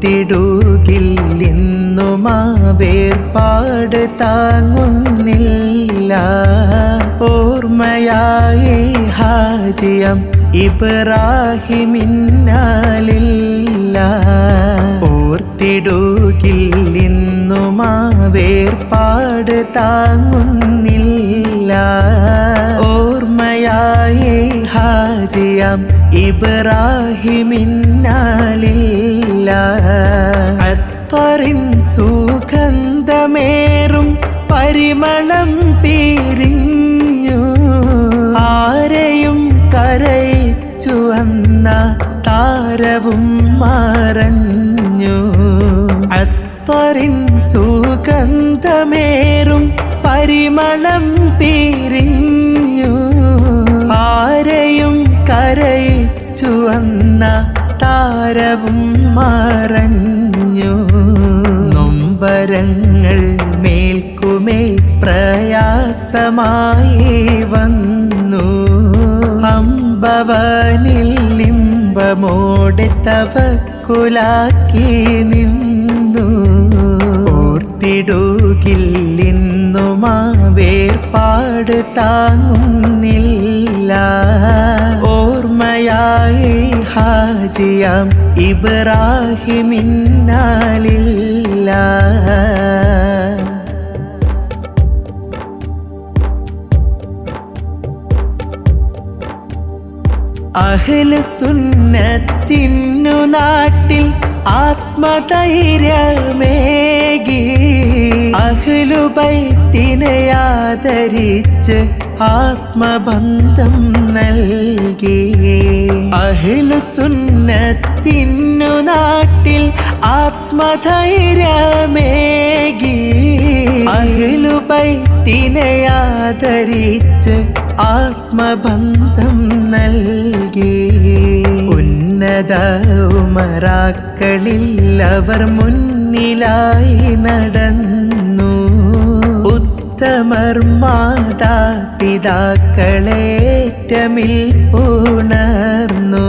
ഓർത്തിടുകില്ലെന്നുമാ വേർപാട് താങ്ങുന്നില്ല. ഓർമ്മയായി ഹാജിയം ഇബ്രാഹിമിന്നാലില്ല. ഓർത്തിടുകില്ലെന്നുമാ വേർപാട് താങ്ങുന്നില്ല. ഓർമ്മയായി ഹാജിയം ഇബ്രാഹിമിന്നാലില്ല അത്തറിൻ സുഗന്ധമേറും പരിമളം പിരിഞ്ഞു. ആരെയും കരയിച്ചു വന്ന താരവും മറഞ്ഞു. അത്തറിൻ സുഗന്ധമേറും പരിമളം താരവും മറഞ്ഞു. നൊമ്പരങ്ങൾ മേൽക്കുമേൽ പ്രയാസമായി വന്നു. അമ്പവനിൽ ലിംബമോടെ തവക്കുലാക്കി നിന്നു. ഓർത്തിടുകില്ലെന്നുമാ വേർപാട് താങ്ങുന്നില്ല. ഓർമ്മയായി ഹാജിയാം ഇബ്രാഹിമിന്നാലില്ല. അഹ്ല സുന്നത്തിന്നു നാട്ടിൽ ആത്മധൈര്യമേകി. അഹ്ലുബൈത്തിനെ ആദരിച്ച് ആത്മബന്ധം നൽകി. അഹില സുന്നത്തിനു നാട്ടിൽ ആത്മധൈര്യമേകി. അഹ്ലുബൈത്തിനെ ആദരിച്ച് ആത്മബന്ധം നൽകി. ഉന്നത ഉമറാക്കളിൽ അവർ മുന്നിലായി നടന്നു. ഉത്തമർ മാതാ പിതാക്കളേറ്റമിൽ പുണർന്നു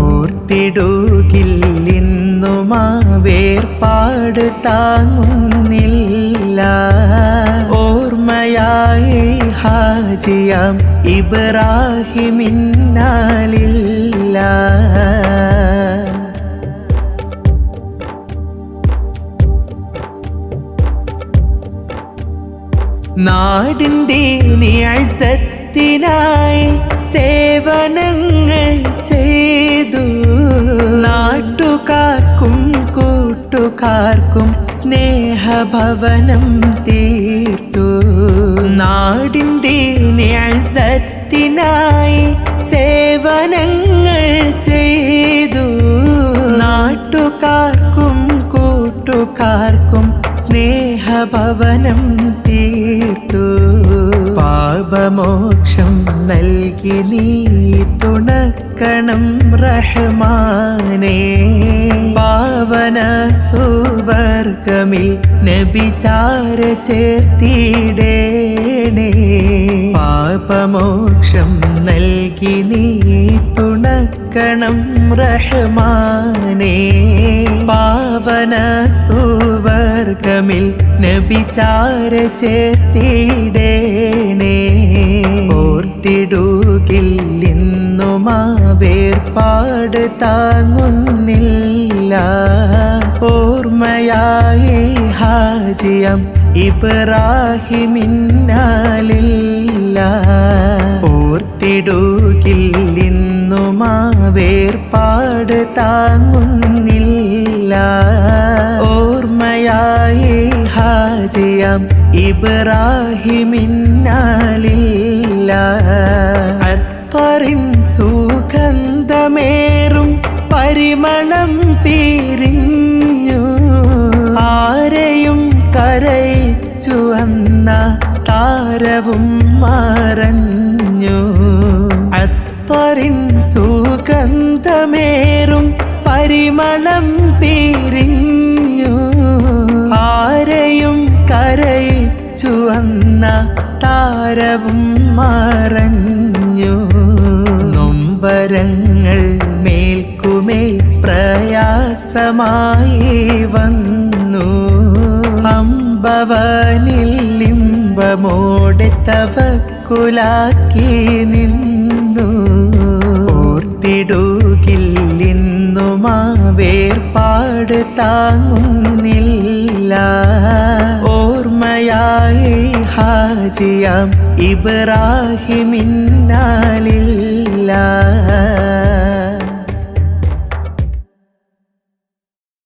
ഓർത്തിടുകില്ലെന്നുമാ വേർപാട് താങ്ങുന്നില്ല. ഓർമ്മയായി ഹാജിയാം ഇബ്രാഹിമിന്നാലില്ല. നാടിന്റെ നിഴസത്തിനായി സേവനങ്ങൾ ചെയ്തു. നാട്ടുകാർക്കും കൂട്ടുകാർക്കും സ്നേഹഭവനം തീർത്തു. നാടിന്റെ നിഴസത്തിനായി സേവനങ്ങൾ ചെയ്തു. നാട്ടുകാർക്കും കൂട്ടുകാർക്കും സ്നേഹഭവനം തീർത്തു. പാപമോക്ഷം നൽകി നീ തുണക്കണം റഹ്മാനേ. പാവന സുവർഗമിൽ നബിചാര ചേർത്തിടേണേ. പാപമോക്ഷം നൽകി നീ തുണക്കണം റഹ്മാനേ. പാവന സുവർഗമിൽ നബിചാര ചേർത്തിടേണേ. ഓർത്തിടുകില്ലെന്നുമാ വേർപാട് താങ്ങുന്നില്ല. ഓർമ്മയായി ഹാജിയം ഇബ്രാഹിമിന്നാലില്ല. ഓർത്തിടുകില്ലെന്നുമാ വേർപാട് താങ്ങുന്നില്ല. ഹാജിയം ഇബ്രാഹിമിന്നാലില്ല അത്തറിൻ സുഗന്ധമേറും പരിമളം പിരിഞ്ഞു. ആരെയും കരയിച്ചു വന്ന താരവും മറഞ്ഞു. അത്തറിൻ സുഗന്ധമേറും പരിമളം കരയിച്ചു വന്ന താരവും മറഞ്ഞു. നൊമ്പരങ്ങൾ മേൽക്കുമേൽ പ്രയാസമായി വന്നു. അമ്പവനിൽ ഇമ്പമോടെ തവക്കുലാക്കി നിന്നു. ഓർത്തിടുകിൽ ആ വേർപാട് താങ്ങുന്നില്ല ഓർമ്മയായി ഹാജിയാം ഇബ്രാഹിമിന്നാലില്ല